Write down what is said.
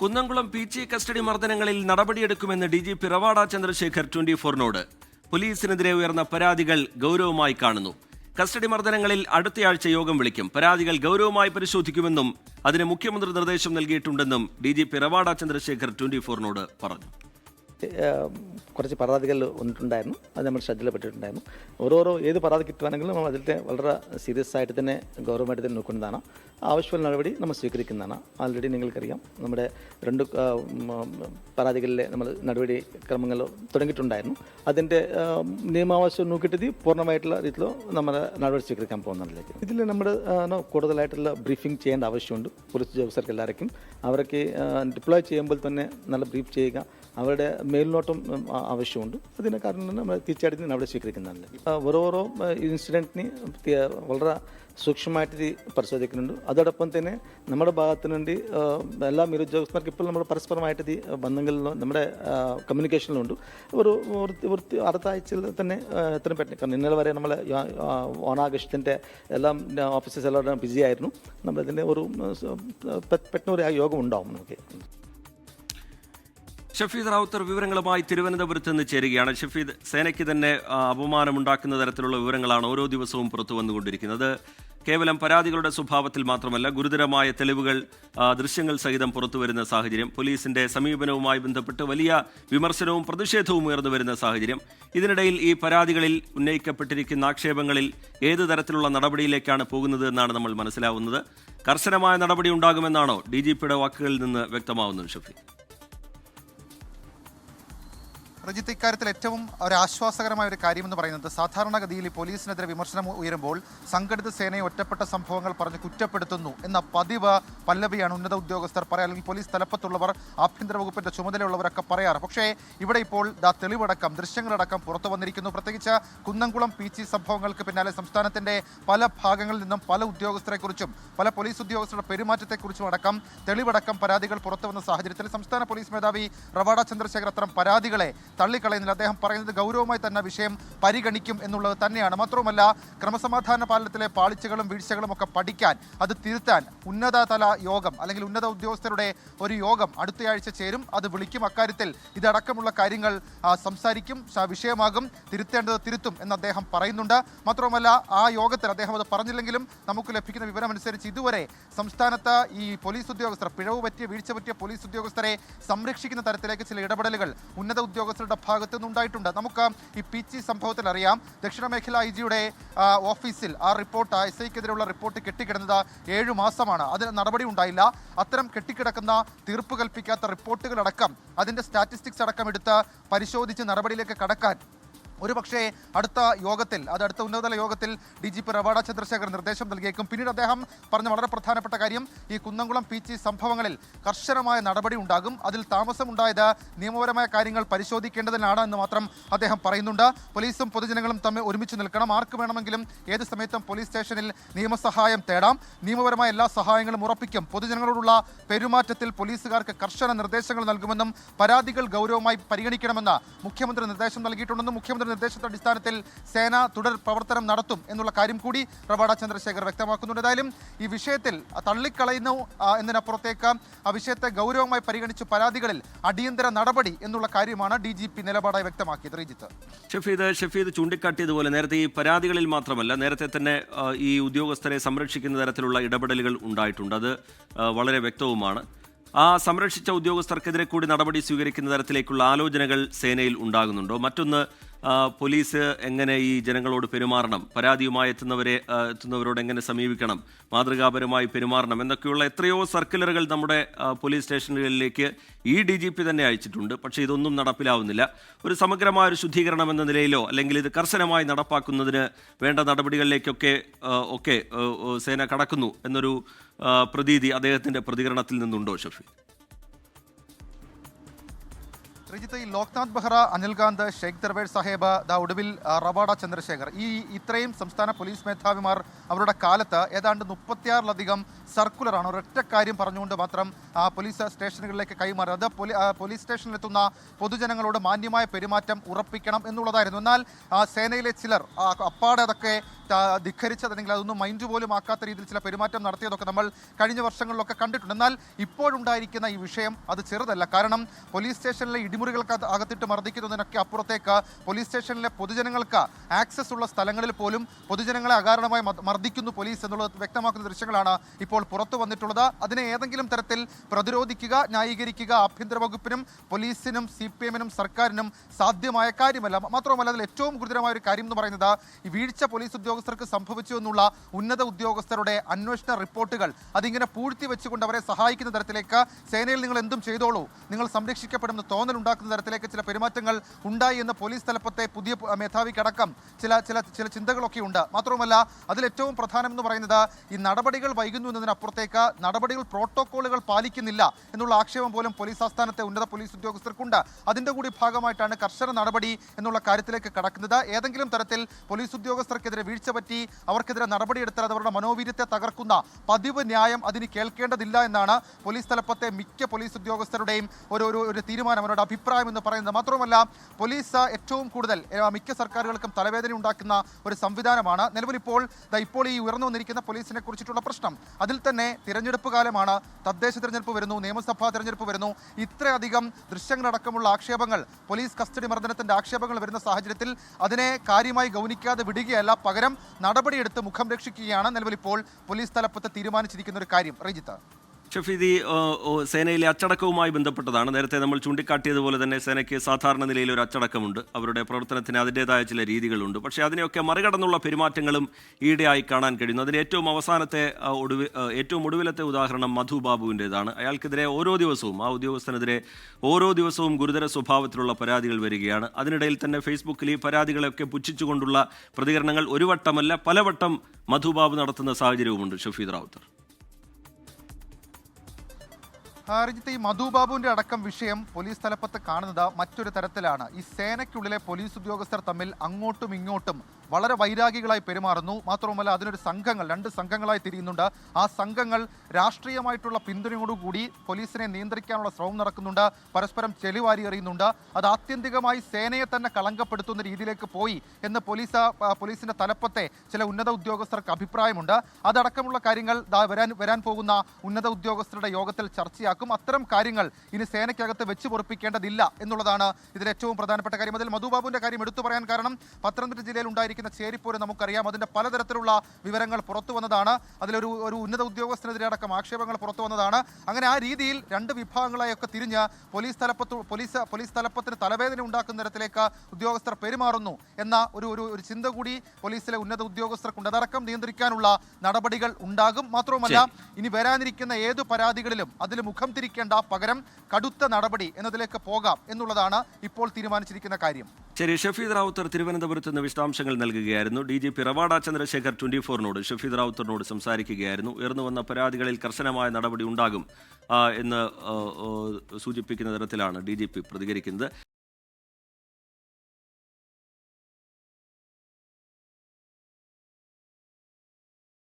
Kunnamkulam P G custody മർദ്ദനങ്ങളിൽ നടപടിയെടുക്കുമെന്ന് D G P Ravada Chandrashekhar twenty ഫോറിനോട് പോലീസിനെതിരെ ഉയർന്ന പരാതികൾ ഗൗരവമായി കാണുന്നു. കസ്റ്റഡി മർദ്ദനങ്ങളിൽ അടുത്തയാഴ്ച യോഗം വിളിക്കും. പരാതികൾ ഗൗരവമായി പരിശോധിക്കുമെന്നും അതിന് മുഖ്യമന്ത്രി നിർദ്ദേശം നൽകിയിട്ടുണ്ടെന്നും D G P Ravada Chandrashekhar twenty ഫോറിനോട് പറഞ്ഞു. കുറച്ച് പരാതികൾ വന്നിട്ടുണ്ടായിരുന്നു. അത് നമ്മൾ ശ്രദ്ധയിൽപ്പെട്ടിട്ടുണ്ടായിരുന്നു ഓരോരോ ഏത് പരാതി കിട്ടുവാണെങ്കിലും നമ്മൾ അതിലത്തെ വളരെ സീരിയസ് ആയിട്ട് തന്നെ ഗൗരവമായിട്ട് തന്നെ നോക്കുന്നതാണ്. ആവശ്യമുള്ള നടപടി നമ്മൾ സ്വീകരിക്കുന്നതാണ്. ആൾറെഡി നിങ്ങൾക്കറിയാം. നമ്മുടെ രണ്ട് പരാതികളിലെ നമ്മൾ നടപടി ക്രമങ്ങൾ തുടങ്ങിയിട്ടുണ്ടായിരുന്നു. അതിന്റെ നിയമാവശ്യം നോക്കിയിട്ട് പൂർണമായിട്ടുള്ള രീതിയിൽ നമ്മൾ നടപടി സ്വീകരിക്കാൻ പോകുന്നതിലേക്ക് ഇതിൽ നമ്മൾ കൂടുതലായിട്ടുള്ള ബ്രീഫിംഗ് ചെയ്യേണ്ട ആവശ്യമുണ്ട്. പോലീസ് ഉദ്യോഗസ്ഥർക്ക് എല്ലാവർക്കും. അവർക്ക് ഡിപ്ലോയ് ചെയ്യുമ്പോൾ തന്നെ നല്ല ബ്രീഫ് ചെയ്യുക. അവരുടെ മേൽനോട്ടം ആവശ്യമുണ്ട്. അതിനെ കാരണം നമ്മൾ തീർച്ചയായിട്ടും നമ്മൾ സ്വീകരിക്കുന്നതല്ല ഓരോ ഓരോ ഇൻസിഡന്റിന് വളരെ സൂക്ഷ്മമായിട്ട് പരിശോധിക്കുന്നുണ്ട്. അതോടൊപ്പം തന്നെ നമ്മുടെ ഭാഗത്തു ആ, എല്ലാ ഉദ്യോഗസ്ഥർക്ക് ഇപ്പോൾ നമ്മൾ പരസ്പരമായിട്ട് ഇത് ബന്ധങ്ങളിലും നമ്മുടെ കമ്മ്യൂണിക്കേഷനിലുണ്ട് ഒരു അടുത്ത ആഴ്ചയിൽ തന്നെ എത്രയും പെട്ടെന്ന് കാരണം ഇന്നലെ വരെ നമ്മളെ ഓണാഘോഷത്തിന്റെ എല്ലാം ഓഫീസസ് എല്ലാം ബിസി ആയിരുന്നു. നമ്മളതിന്റെ ഒരു പെട്ടെന്ന് ഒരു യോഗം ഉണ്ടാവും നമുക്ക്. ഷഫീദ് റാവുത്തർ വിവരങ്ങളുമായി തിരുവനന്തപുരത്ത് നിന്ന് ചേരുകയാണ്. ഷഫീദ് സേനയ്ക്ക് തന്നെ അപമാനമുണ്ടാക്കുന്ന തരത്തിലുള്ള വിവരങ്ങളാണ് ഓരോ ദിവസവും പുറത്തു വന്നുകൊണ്ടിരിക്കുന്നത്. കേവലം പരാതികളുടെ സ്വഭാവത്തിൽ മാത്രമല്ല ഗുരുതരമായ തെളിവുകൾ ദൃശ്യങ്ങൾ സഹിതം പുറത്തുവരുന്ന സാഹചര്യം പോലീസിന്റെ സമീപനവുമായി ബന്ധപ്പെട്ട് വലിയ വിമർശനവും പ്രതിഷേധവും ഉയർന്നു വരുന്ന സാഹചര്യം ഇതിനിടയിൽ ഈ പരാതികളിൽ ഉന്നയിക്കപ്പെട്ടിരിക്കുന്ന ആക്ഷേപങ്ങളിൽ ഏത് തരത്തിലുള്ള നടപടിയിലേക്കാണ് പോകുന്നത് എന്നാണ് നമ്മൾ മനസ്സിലാവുന്നത്. കർശനമായ നടപടി ഉണ്ടാകുമെന്നാണോ ഡി ജി പിയുടെ വാക്കുകളിൽ നിന്ന് വ്യക്തമാവുന്നത് ഷഫീദ്? റജിത്ത് ഇക്കാര്യത്തിൽ ഏറ്റവും ഒരു ആശ്വാസകരമായ ഒരു കാര്യമെന്ന് പറയുന്നത് സാധാരണഗതിയിൽ ഈ പോലീസിനെതിരെ വിമർശനം ഉയരുമ്പോൾ സംഘടിത സേനയെ ഒറ്റപ്പെട്ട സംഭവങ്ങൾ പറഞ്ഞ് കുറ്റപ്പെടുത്തുന്നു എന്ന പതിവ് പല്ലവിയാണ് ഉന്നത ഉദ്യോഗസ്ഥർ പറയുക അല്ലെങ്കിൽ പോലീസ് തലപ്പത്തുള്ളവർ ആഭ്യന്തര വകുപ്പിന്റെ ചുമതലയുള്ളവരൊക്കെ പറയാറ്. പക്ഷേ ഇവിടെ ഇപ്പോൾ ദാ തെളിവടക്കം ദൃശ്യങ്ങളടക്കം പുറത്തു വന്നിരിക്കുന്നു. പ്രത്യേകിച്ച് കുന്നംകുളം പി ചി സംഭവങ്ങൾക്ക് പിന്നാലെ സംസ്ഥാനത്തിന്റെ പല ഭാഗങ്ങളിൽ നിന്നും പല ഉദ്യോഗസ്ഥരെക്കുറിച്ചും പല പോലീസ് ഉദ്യോഗസ്ഥരുടെ പെരുമാറ്റത്തെക്കുറിച്ചും അടക്കം തെളിവടക്കം പരാതികൾ പുറത്തു വന്ന സാഹചര്യത്തിൽ സംസ്ഥാന പോലീസ് മേധാവി റവാഡ ചന്ദ്രശേഖർ അത്തരം പരാതികളെ തള്ളിക്കളയുന്നില്ല. അദ്ദേഹം പറയുന്നത് ഗൗരവമായി തന്നെ വിഷയം പരിഗണിക്കും എന്നുള്ളത് തന്നെയാണ്. മാത്രവുമല്ല ക്രമസമാധാന പാലനത്തിലെ പാളിച്ചകളും വീഴ്ചകളും ഒക്കെ പഠിക്കാൻ അത് തിരുത്താൻ ഉന്നതതല യോഗം അല്ലെങ്കിൽ ഉന്നത ഉദ്യോഗസ്ഥരുടെ ഒരു യോഗം അടുത്തയാഴ്ച ചേരും. അത് വിളിക്കും. അക്കാര്യത്തിൽ ഇതടക്കമുള്ള കാര്യങ്ങൾ സംസാരിക്കും വിഷയമാകും. തിരുത്തേണ്ടത് തിരുത്തും എന്ന് അദ്ദേഹം പറയുന്നുണ്ട്. മാത്രവുമല്ല ആ യോഗത്തിൽ അദ്ദേഹം അത് പറഞ്ഞില്ലെങ്കിലും നമുക്ക് ലഭിക്കുന്ന വിവരമനുസരിച്ച് ഇതുവരെ സംസ്ഥാനത്ത് ഈ പോലീസ് ഉദ്യോഗസ്ഥർ പിഴവ് പറ്റിയ വീഴ്ച പറ്റിയ പോലീസ് ഉദ്യോഗസ്ഥരെ സംരക്ഷിക്കുന്ന തരത്തിലേക്ക് ചില ഇടപെടലുകൾ ഉന്നത ഉദ്യോഗസ്ഥരുടെ ഭാഗത്തു നിന്നുണ്ടായിട്ടുണ്ട്. നമുക്ക് ഈ പി ചി സംഭവത്തിൽ അറിയാം. ദക്ഷിണ മേഖല ഐ ജിയുടെ ഓഫീസിൽ ആ റിപ്പോർട്ട് എസ് ഐക്കെതിരെയുള്ള റിപ്പോർട്ട് കെട്ടിക്കിടന്നത് ഏഴു മാസമാണ്. അതിന് നടപടി ഉണ്ടായില്ല. അത്തരം കെട്ടിക്കിടക്കുന്ന തീർപ്പ് കൽപ്പിക്കാത്ത റിപ്പോർട്ടുകളടക്കം അതിന്റെ സ്റ്റാറ്റിസ്റ്റിക്സ് അടക്കം എടുത്ത് പരിശോധിച്ച് നടപടിയിലേക്ക് കടക്കാൻ ഒരു പക്ഷേ അടുത്ത യോഗത്തിൽ അത് അടുത്ത ഉന്നതതല യോഗത്തിൽ D G P Ravada Chandrashekhar നിർദ്ദേശം നൽകിയേക്കും. പിന്നീട് അദ്ദേഹം പറഞ്ഞ വളരെ പ്രധാനപ്പെട്ട കാര്യം ഈ കുന്നംകുളം പി ജി സംഭവങ്ങളിൽ കർശനമായ നടപടി ഉണ്ടാകും. അതിൽ താമസമുണ്ടായത് നിയമപരമായ കാര്യങ്ങൾ പരിശോധിക്കേണ്ടതിനാണ് എന്ന് മാത്രം അദ്ദേഹം പറയുന്നുണ്ട്. പോലീസും പൊതുജനങ്ങളും തമ്മിൽ ഒരുമിച്ച് നിൽക്കണം. ആർക്ക് വേണമെങ്കിലും ഏത് സമയത്തും പോലീസ് സ്റ്റേഷനിൽ നിയമസഹായം തേടാം. നിയമപരമായ എല്ലാ സഹായങ്ങളും ഉറപ്പിക്കും. പൊതുജനങ്ങളോടുള്ള പെരുമാറ്റത്തിൽ പോലീസുകാർക്ക് കർശന നിർദ്ദേശങ്ങൾ നൽകുമെന്നും പരാതികൾ ഗൗരവമായി പരിഗണിക്കണമെന്ന് മുഖ്യമന്ത്രി നിർദ്ദേശം നൽകിയിട്ടുണ്ടെന്നും മുഖ്യമന്ത്രി നിർദ്ദേശത്തിന്റെ അടിസ്ഥാനത്തിൽ സേന തുടർ പ്രവർത്തനം നടത്തും എന്നുള്ള കാര്യം കൂടി പ്രഭാട ചന്ദ്രശേഖർ വ്യക്തമാക്കുന്നുണ്ട്. ഏതായാലും ഈ വിഷയത്തിൽ തള്ളിക്കളയുന്നു എന്നതിനപ്പുറത്തേക്ക് ആ വിഷയത്തെ ഗൗരവമായി പരിഗണിച്ച് പരാതികളിൽ അടിയന്തര നടപടി എന്നുള്ള കാര്യമാണ് ഡി ജി പി നിലപാടായി വ്യക്തമാക്കിയത്. റീജിത്ത്. ഷഫീദ് ഷഫീദ് ചൂണ്ടിക്കാട്ടിയതുപോലെ നേരത്തെ ഈ പരാതികളിൽ മാത്രമല്ല നേരത്തെ തന്നെ ഈ ഉദ്യോഗസ്ഥരെ സംരക്ഷിക്കുന്ന തരത്തിലുള്ള ഇടപെടലുകൾ ഉണ്ടായിട്ടുണ്ട്. അത് വളരെ വ്യക്തവുമാണ്. ആ സംരക്ഷിച്ച ഉദ്യോഗസ്ഥർക്കെതിരെ കൂടി നടപടി സ്വീകരിക്കുന്ന തരത്തിലേക്കുള്ള ആലോചനകൾ സേനയിൽ ഉണ്ടാകുന്നുണ്ടോ? മറ്റൊന്ന് പോലീസ് എങ്ങനെ ഈ ജനങ്ങളോട് പെരുമാറണം? പരാതിയുമായി എത്തുന്നവരെ എത്തുന്നവരോട് എങ്ങനെ സമീപിക്കണം? മാതൃകാപരമായി പെരുമാറണം? എന്നൊക്കെയുള്ള എത്രയോ സർക്കുലറുകൾ നമ്മുടെ പോലീസ് സ്റ്റേഷനുകളിലേക്ക് ഈ ഡി ജി പി തന്നെ അയച്ചിട്ടുണ്ട്. പക്ഷേ ഇതൊന്നും നടപ്പിലാവുന്നില്ല. ഒരു സമഗ്രമായ ഒരു ശുദ്ധീകരണം എന്ന നിലയിലോ അല്ലെങ്കിൽ ഇത് കർശനമായി നടപ്പാക്കുന്നതിന് വേണ്ട നടപടികളിലേക്കൊക്കെ ഒക്കെ സേന കടക്കുന്നു എന്നൊരു പ്രതീതി അദ്ദേഹത്തിന്റെ പ്രതികരണത്തിൽ നിന്നുണ്ടോ ഷഫി ശ്രീജിത്ത് ഈ ലോക്നാഥ് ബെഹ്റ അനിൽകാന്ത് ഷെയ്ഖ് ദർവേർ സാഹേബ് ദ ഒടുവിൽ റവാഡ ചന്ദ്രശേഖർ. ഈ ഇത്രയും സംസ്ഥാന പോലീസ് മേധാവിമാർ അവരുടെ കാലത്ത് ഏതാണ്ട് മുപ്പത്തിയാറിലധികം സർക്കുലറാണ് ഒരൊറ്റ കാര്യം പറഞ്ഞുകൊണ്ട് മാത്രം പോലീസ് സ്റ്റേഷനുകളിലേക്ക് കൈമാറി. അത് പോലീസ് സ്റ്റേഷനിലെത്തുന്ന പൊതുജനങ്ങളോട് മാന്യമായ പെരുമാറ്റം ഉറപ്പിക്കണം എന്നുള്ളതായിരുന്നു. എന്നാൽ സേനയിലെ ചിലർ അപ്പാടെ അതൊക്കെ ധിഖരിച്ചത് അല്ലെങ്കിൽ അതൊന്നും മൈൻഡ് പോലും ആക്കാത്ത രീതിയിൽ ചില പെരുമാറ്റം നടത്തിയതൊക്കെ നമ്മൾ കഴിഞ്ഞ വർഷങ്ങളിലൊക്കെ കണ്ടിട്ടുണ്ട്. എന്നാൽ ഇപ്പോഴുണ്ടായിരിക്കുന്ന ഈ വിഷയം അത് ചെറുതല്ല. കാരണം പോലീസ് സ്റ്റേഷനിലെ ഇടിമുറികൾക്ക് അത് അകത്തിട്ട് മർദ്ദിക്കുന്നതിനൊക്കെ അപ്പുറത്തേക്ക് പോലീസ് സ്റ്റേഷനിലെ പൊതുജനങ്ങൾക്ക് ആക്സസ് ഉള്ള സ്ഥലങ്ങളിൽ പോലും പൊതുജനങ്ങളെ അകാരണമായി മർദ്ദ- മർദ്ദിക്കുന്നു പോലീസ് എന്നുള്ളത് വ്യക്തമാക്കുന്ന ദൃശ്യങ്ങളാണ് ഇപ്പോൾ പുറത്തു വന്നിട്ടുള്ളത്. അതിനെ ഏതെങ്കിലും തരത്തിൽ പ്രതിരോധിക്കുക ന്യായീകരിക്കുക ആഭ്യന്തര വകുപ്പിനും പോലീസിനും സി പി എമ്മിനും സർക്കാരിനും സാധ്യമായ കാര്യമല്ല. മാത്രമല്ല അതിൽ ഏറ്റവും ഗുരുതരമായ ഒരു കാര്യം എന്ന് പറയുന്നത് ഈ വീഴ്ച പോലീസ് ഉദ്യോഗസ്ഥർക്ക് സംഭവിച്ചു എന്നുള്ള ഉന്നത ഉദ്യോഗസ്ഥരുടെ അന്വേഷണ റിപ്പോർട്ടുകൾ. അതിങ്ങനെ പൂഴ്ത്തി വെച്ചുകൊണ്ട് അവരെ സഹായിക്കുന്ന തരത്തിലേക്ക് സേനയിൽ നിങ്ങൾ എന്തും ചെയ്തോളൂ. നിങ്ങൾ സംരക്ഷിക്കപ്പെടുമെന്ന് തോന്നൽ ഉണ്ടാക്കുന്ന തരത്തിലേക്ക് ചില പെരുമാറ്റങ്ങൾ ഉണ്ടായി എന്ന് പോലീസ് തലപ്പത്തെ പുതിയ മേധാവിക്കടക്കം ചില ചില ചില ചിന്തകളൊക്കെ ഉണ്ട്. മാത്രവുമല്ല അതിലേറ്റവും പ്രധാനം എന്ന് പറയുന്നത് ഈ നടപടികൾ വൈകുന്നു എന്നതിനപ്പുറത്തേക്ക് നടപടികൾ പ്രോട്ടോക്കോളുകൾ പാലിക്കുന്നില്ല എന്നുള്ള ആക്ഷേപം പോലും പോലീസ് ആസ്ഥാനത്തെ ഉന്നത പോലീസ് ഉദ്യോഗസ്ഥർക്കുണ്ട്. അതിന്റെ കൂടി ഭാഗമായിട്ടാണ് കർശന നടപടി എന്നുള്ള കാര്യത്തിലേക്ക് കടക്കുന്നത്. ഏതെങ്കിലും തരത്തിൽ പോലീസ് ഉദ്യോഗസ്ഥർക്കെതിരെ വീഴ്ച പറ്റി അവർക്കെതിരെ നടപടിയെടുത്താൽ അവരുടെ മനോവീര്യത്തെ തകർക്കുന്ന പതിവ് ന്യായം അതിന് കേൾക്കേണ്ടതില്ല എന്നാണ് പോലീസ് തലപ്പത്തെ മിക്ക പോലീസ് ഉദ്യോഗസ്ഥരുടെയും ഒരു ഒരു തീരുമാനം. അവരുടെ അഭിപ്രായം എന്ന് പറയുന്നത് മാത്രമല്ല പോലീസ് ഏറ്റവും കൂടുതൽ മിക്ക സർക്കാരുകൾക്കും തലവേദന ഉണ്ടാക്കുന്ന ഒരു സംവിധാനമാണ്. നിലവിൽ ഇപ്പോൾ ഈ ഉയർന്നു വന്നിരിക്കുന്ന പോലീസിനെ കുറിച്ചിട്ടുള്ള പ്രശ്നം. അതിൽ തന്നെ തിരഞ്ഞെടുപ്പ് കാലമാണ് തദ്ദേശ തിരഞ്ഞെടുപ്പ് വരുന്നു നിയമസഭാ തിരഞ്ഞെടുപ്പ് വരുന്നു. ഇത്രയധികം ദൃശ്യങ്ങളടക്കമുള്ള ആക്ഷേപങ്ങൾ പോലീസ് കസ്റ്റഡി മർദ്ദനത്തിന്റെ ആക്ഷേപങ്ങൾ വരുന്ന സാഹചര്യത്തിൽ അതിനെ കാര്യമായി ഗൗനിക്കാതെ വിടുകയല്ല. പകരം നടപടിയെടുത്ത് മുഖം രക്ഷിക്കുകയാണ് നിലവിൽ ഇപ്പോൾ പോലീസ് തലപ്പത്ത് തീരുമാനിച്ചിരിക്കുന്ന ഒരു കാര്യം. റജിത്ത് ഓ, ഓ, സേനയിലെ അച്ചടക്കവുമായി ബന്ധപ്പെട്ടതാണ്. നേരത്തെ നമ്മൾ ചൂണ്ടിക്കാട്ടിയതുപോലെ തന്നെ സേനയ്ക്ക് സാധാരണ നിലയിൽ ഒരു അച്ചടക്കമുണ്ട്. അവരുടെ പ്രവർത്തനത്തിന് അതിന്റെതായ ചില രീതികളുണ്ട്. പക്ഷേ അതിനെയൊക്കെ മറികടന്നുള്ള പെരുമാറ്റങ്ങളും ഈയിടെയായി കാണാൻ കഴിയുന്നു. അതിന് ഏറ്റവും അവസാനത്തെ ഒടുവിൽ ഒടുവി ഏറ്റവും ഒടുവിലത്തെ ഉദാഹരണം മധു ബാബുവിന്റേതാണ്. അയാൾക്കെതിരെ ഓരോ ദിവസവും ആ ഉദ്യോഗസ്ഥനെതിരെ ഓരോ ദിവസവും ഗുരുതര സ്വഭാവത്തിലുള്ള പരാതികൾ വരികയാണ്. അതിനിടയിൽ തന്നെ ഫേസ്ബുക്കിൽ ഈ പരാതികളെയൊക്കെ പുച്ഛിച്ചുകൊണ്ടുള്ള പ്രതികരണങ്ങൾ ഒരു വട്ടമല്ല പലവട്ടം മധുബാബു നടത്തുന്ന സാഹചര്യവുമുണ്ട് ഷഫീദ് റാവുത്തർ. ആ, രഞ്ജിത്ത് ഈ മധുബാബുവിന്റെ അടക്കം വിഷയം പോലീസ് തലപ്പത്ത് കാണുന്നത് മറ്റൊരു തരത്തിലാണ്. ഈ സേനയ്ക്കുള്ളിലെ പോലീസ് ഉദ്യോഗസ്ഥർ തമ്മിൽ അങ്ങോട്ടും ഇങ്ങോട്ടും വളരെ വൈരാഗികളായി പെരുമാറുന്നു. മാത്രവുമല്ല അതിനൊരു സംഘങ്ങൾ രണ്ട് സംഘങ്ങളായി തിരിയുന്നുണ്ട്. ആ സംഘങ്ങൾ രാഷ്ട്രീയമായിട്ടുള്ള പിന്തുണയോടുകൂടി പോലീസിനെ നിയന്ത്രിക്കാനുള്ള ശ്രമം നടക്കുന്നുണ്ട്. പരസ്പരം ചെളിവാരി എറിയുന്നുണ്ട്. അത് ആത്യന്തികമായി സേനയെ തന്നെ കളങ്കപ്പെടുത്തുന്ന രീതിയിലേക്ക് പോയി എന്ന് പോലീസ് പോലീസിന്റെ തലപ്പത്തെ ചില ഉന്നത ഉദ്യോഗസ്ഥർക്ക് അഭിപ്രായമുണ്ട്. അതടക്കമുള്ള കാര്യങ്ങൾ വരാൻ വരാൻ പോകുന്ന ഉന്നത ഉദ്യോഗസ്ഥരുടെ യോഗത്തിൽ ചർച്ചയാക്കും. അത്തരം കാര്യങ്ങൾ ഇനി സേനയ്ക്കകത്ത് വെച്ച് പൊറപ്പിക്കേണ്ടതില്ല എന്നുള്ളതാണ് ഇതിൽ ഏറ്റവും പ്രധാനപ്പെട്ട കാര്യം. അതിൽ മധുബാബുവിന്റെ കാര്യം എടുത്തു പറയാൻ കാരണം പത്തനംതിട്ട ജില്ലയിൽ ഉണ്ടായിരിക്കുന്ന ചേരിപ്പോര് നമുക്കറിയാം. അതിന്റെ പലതരത്തിലുള്ള വിവരങ്ങൾ പുറത്തു വന്നതാണ്. അതിലൊരു ഒരു ഉന്നത ഉദ്യോഗസ്ഥനെതിരെ അടക്കം ആക്ഷേപങ്ങൾ പുറത്തു വന്നതാണ്. അങ്ങനെ ആ രീതിയിൽ രണ്ട് വിഭാഗങ്ങളായൊക്കെ തിരിഞ്ഞ് പോലീസ് തലപ്പത്ത് പോലീസ് പോലീസ് തലപ്പത്തിന് തലവേദന ഉണ്ടാക്കുന്ന തരത്തിലേക്ക് ഉദ്യോഗസ്ഥർ പെരുമാറുന്നു എന്ന ഒരു ഒരു ഒരു ചിന്ത കൂടി പോലീസിലെ ഉന്നത ഉദ്യോഗസ്ഥർക്കുണ്ട്. അതടക്കം നിയന്ത്രിക്കാനുള്ള നടപടികൾ ഉണ്ടാകും. മാത്രവുമല്ല ഇനി വരാനിരിക്കുന്ന ഏതു പരാതികളിലും അതിൽ മുഖം തിരിക്കേണ്ട പകരം കടുത്ത നടപടി എന്നതിലേക്ക് പോകാം എന്നുള്ളതാണ് ഇപ്പോൾ തീരുമാനിച്ചിരിക്കുന്ന കാര്യം. ശരി ഷഫീദ് റാവുത്തർ തിരുവനന്തപുരത്ത് നിന്ന് വിശദാംശങ്ങൾ നൽകുകയായിരുന്നു. D G P Rawada Chandrashekhar twenty ഫോറിനോട് Shafeed റാവുത്തറിനോട് സംസാരിക്കുകയായിരുന്നു. ഉയർന്നു വന്ന പരാതികളിൽ കർശനമായ നടപടി ഉണ്ടാകും എന്ന് സൂചിപ്പിക്കുന്ന തരത്തിലാണ് ഡി ജി പി പ്രതികരിക്കുന്നത്.